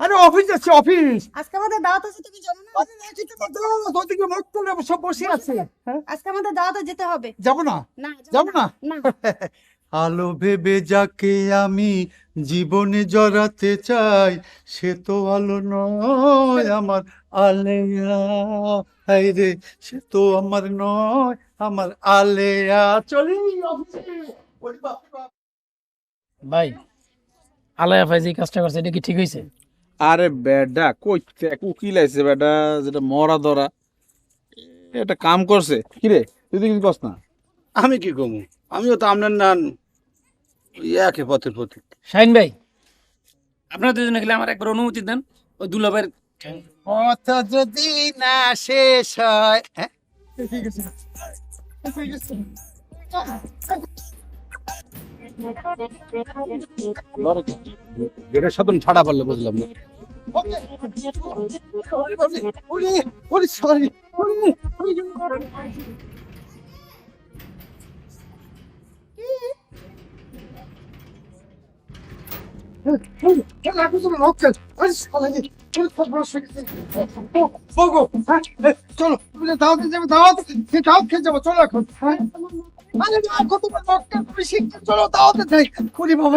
আরে আরে office office আজকে আমাদের তুমি জানো না সব বসে আছে হ্যাঁ আজকে আমাদের যেতে হবে যাব না যাব না আলো ভেবে যাকে আমি জীবনে জড়াতে চাই সে তো আলো নয় আমার আলেয়া। হাই রে সে তো আমার নয় আমার আলেয়া। চলি। ভাই আলায়া ভাই যে কাজটা করছে এটা কি ঠিক হয়েছে আরে বেডা কইতে উকিল আইছে বেডা যেটা মরা ধরা। এটা কাম করছে। কিরে তুই তো কিছু কস না। আমি কি কমু? আমিও তো আপনার নান। একে পথের প্রতি শাহিন ভাই আপনারা দুজনে গেলে আমার একবার অনুমতি দেন ওই দুলাভাইয়ের পথ যদি না শেষ হয় হ্যাঁ? সাধন ছাড়া পারলে বুঝলাম না সরি চলো দাওয়াতে যাব দাওয়াত দাওয়াত খেয়ে যাব চলো এখন হ্যাঁ? আরে কত তুমি শিখতে চলো দাওয়াতে যাই ওরে বাবা